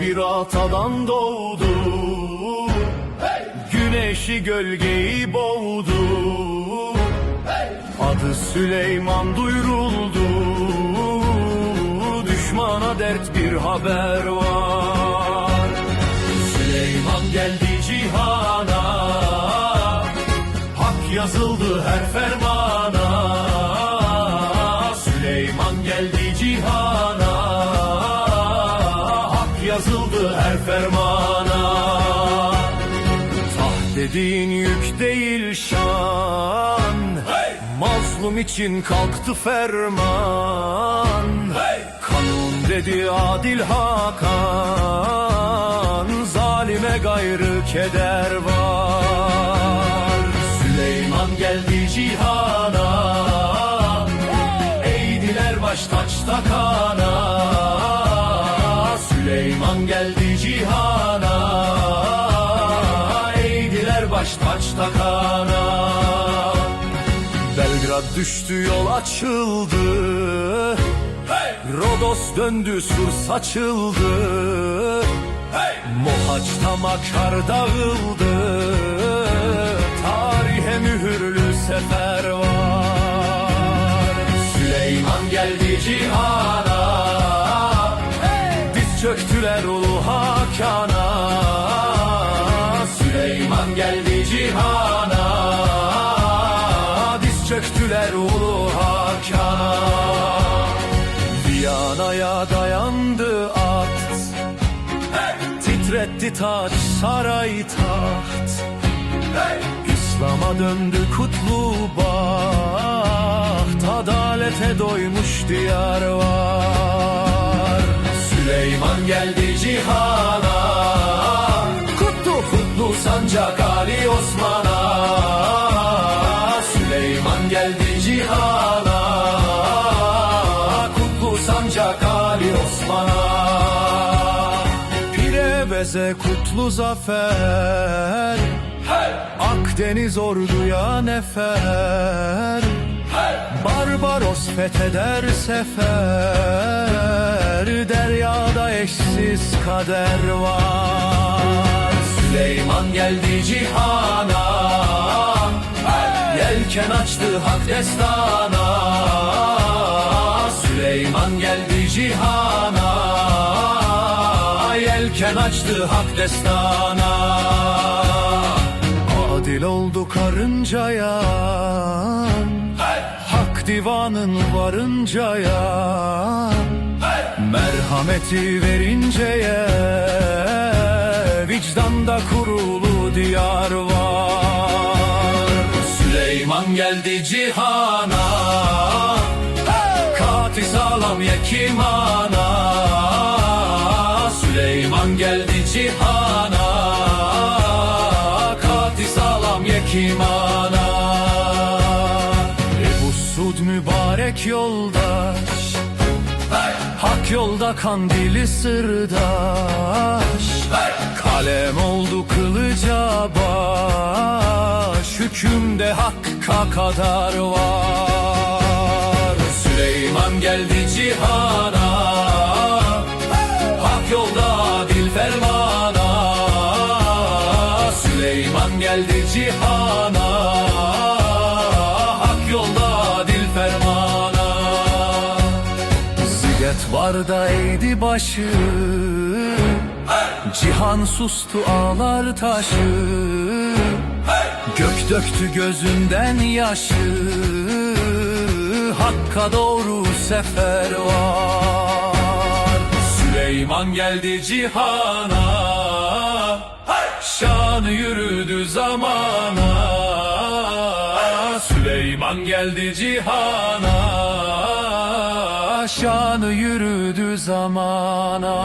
bir atadan doğdu. Güneşi gölgeyi boğdu. Adı Süleyman duyuruldu. Düşmana dert bir haber var. Süleyman geldi cihana. Hak yazıldı her fermana fermana Taht dediğin yük değil şan. Mazlum için kalktı ferman. Kanun dedi adil Hakan. Zalime gayrı keder var. Süleyman geldi cihana Süleyman geldi cihana. Eğdiler baş taç takana Belgrad düştü yol açıldı. Rodos döndü sur saçıldı. Mohaç'ta makar dağıldı. Tarihe mühürlü sefer var. Süleyman geldi cihana çöktüler ulu Hakan'a. Süleyman geldi cihana. Diz çöktüler ulu Hakan'a. Viyana'ya dayandı at. Titretti taç saray taht. İslam'a döndü kutlu baht. Adalete doymuş diyar var Süleyman geldi cihana. Kutlu kutlu sancak Ali Osman'a. Süleyman geldi cihana. Kutlu sancak Ali Osman'a. Pire beze kutlu zafer. Akdeniz orduya nefer Barbaros fetheder sefer Deryada eşsiz kader var. Süleyman geldi cihana Yelken açtı hak destana. Süleyman geldi cihana Yelken açtı hak destana. Adil oldu karıncaya divanın varıncaya Merhameti verinceye Vicdanda kurulu diyar var. Süleyman geldi cihana Kati sağlam yekimana. Süleyman geldi cihana Kati sağlam yekimana Sud mübarek yoldaş. Hak yolda kandili sırdaş. Kalem oldu kılıca baş. Hükümde hakka kadar var. Süleyman geldi cihana barda eğdi başı. Cihan sustu ağlar taşı. Gök döktü gözünden yaşı. Hakka doğru sefer var. Süleyman geldi cihana. Şanı yürüdü zamana. Süleyman geldi cihana Şanı yürüdü zamana